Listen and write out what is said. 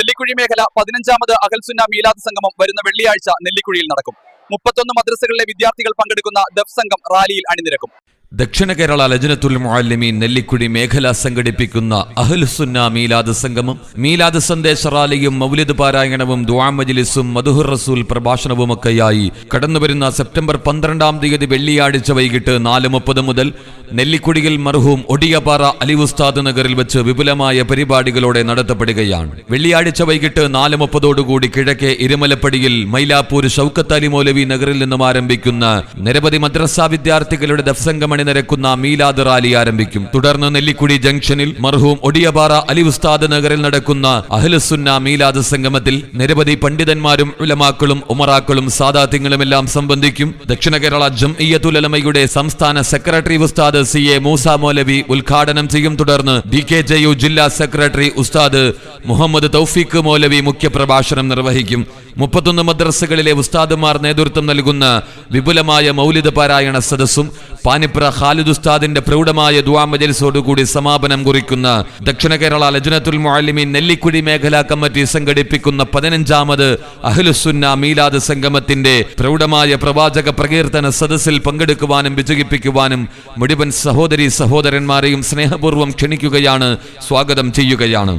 നെല്ലിക്കുഴി മേഖല പതിനഞ്ചാമത് അഖൽസുന്ന മീലാദ് സംഗമം വരുന്ന വെള്ളിയാഴ്ച നെല്ലിക്കുഴിയിൽ നടക്കും. മുപ്പത്തൊന്ന് മദ്രസകളിലെ വിദ്യാർത്ഥികൾ പങ്കെടുക്കുന്ന ദഫ് സംഘം റാലിയിൽ അണിനിരക്കും. ദക്ഷിണ കേരള ലജനത്തുൽ മുഅല്ലിമീൻ നെല്ലിക്കുടി മേഖല സംഘടിപ്പിക്കുന്ന അഹ്ലുസുന്ന മീലാദ് സംഗമം മീലാദ് സന്ദേശ റാലിയും മൗലിദ് പാരായണവും ദുആ മജ്ലിസും മധുഹുർ റസൂൽ പ്രഭാഷണവുമൊക്കെയായി. കടന്നുവരുന്ന സെപ്റ്റംബർ പന്ത്രണ്ടാം തീയതി വെള്ളിയാഴ്ച വൈകിട്ട് നാല് മുപ്പത് മുതൽ നെല്ലിക്കുടിയിൽ മർഹൂം ഒടിയപാറ അലി ഉസ്താദ് നഗറിൽ വെച്ച് വിപുലമായ പരിപാടികളോടെ നടത്തപ്പെടുകയാണ്. വെള്ളിയാഴ്ച വൈകിട്ട് നാല് മുപ്പതോടുകൂടി കിഴക്കേ ഇരുമലപ്പടിയിൽ മൈലാപ്പൂർ ഷൗക്കത്ത് അലി മൗലവി നഗറിൽ നിന്നും ആരംഭിക്കുന്ന നിരവധി മദ്രസ വിദ്യാർത്ഥികളുടെ ദഫ്സംഗം അണിനിരക്കുന്ന മീലാദ് റാലി ആരംഭിക്കും. തുടർന്ന് നെല്ലിക്കുടി ജംഗ്ഷനിൽ മർഹൂം ഒടിയപാറ അലി ഉസ്താദ് നഗറിൽ നടക്കുന്ന അഹ്ലുസുന്ന മീലാദ് സംഗമത്തിൽ നിരവധി പണ്ഡിതന്മാരും ഉലമാക്കളും ഉമറാക്കളും സാദാത്യങ്ങളുമെല്ലാം സംബന്ധിക്കും. ദക്ഷിണ കേരള ജംഇയ്യത്തുലമയുടെ സംസ്ഥാന സെക്രട്ടറി ഉസ്താദ് സി എ മൂസ മോലവി ഉദ്ഘാടനം ചെയ്യും. തുടർന്ന് ഡി കെ ജെ യു ജില്ലാ സെക്രട്ടറി ഉസ്താദ് മുഹമ്മദ് തൗഫീഖ് മൗലവി മുഖ്യപ്രഭാഷണം നിർവഹിക്കും. മുപ്പത്തൊന്ന് മദ്രസകളിലെ ഉസ്താദുമാർ നേതൃത്വം നൽകുന്ന വിപുലമായ മൗലിത പാരായണ സദസ്സും പാനിപ്ര ഖാലിദ് ഉസ്താദിന്റെ പ്രൗഢമായ ദുആ മജലിസോടുകൂടി സമാപനം കുറിക്കുന്ന ദക്ഷിണ കേരള ലജ്നത്തുൽ മുഅല്ലിമീൻ നെല്ലിക്കുഴി മേഖലാ കമ്മിറ്റി സംഘടിപ്പിക്കുന്ന പതിനഞ്ചാമത് അഹ്ലുസുന്ന മീലാദ് സംഗമത്തിന്റെ പ്രൗഢമായ പ്രവാചക പ്രകീർത്തന സദസ്സിൽ പങ്കെടുക്കുവാനും വിജയിപ്പിക്കുവാനും മുടിവൻ സഹോദരി സഹോദരന്മാരെയും സ്നേഹപൂർവം ക്ഷണിക്കുകയാണ് സ്വാഗതം ചെയ്യുകയാണ്.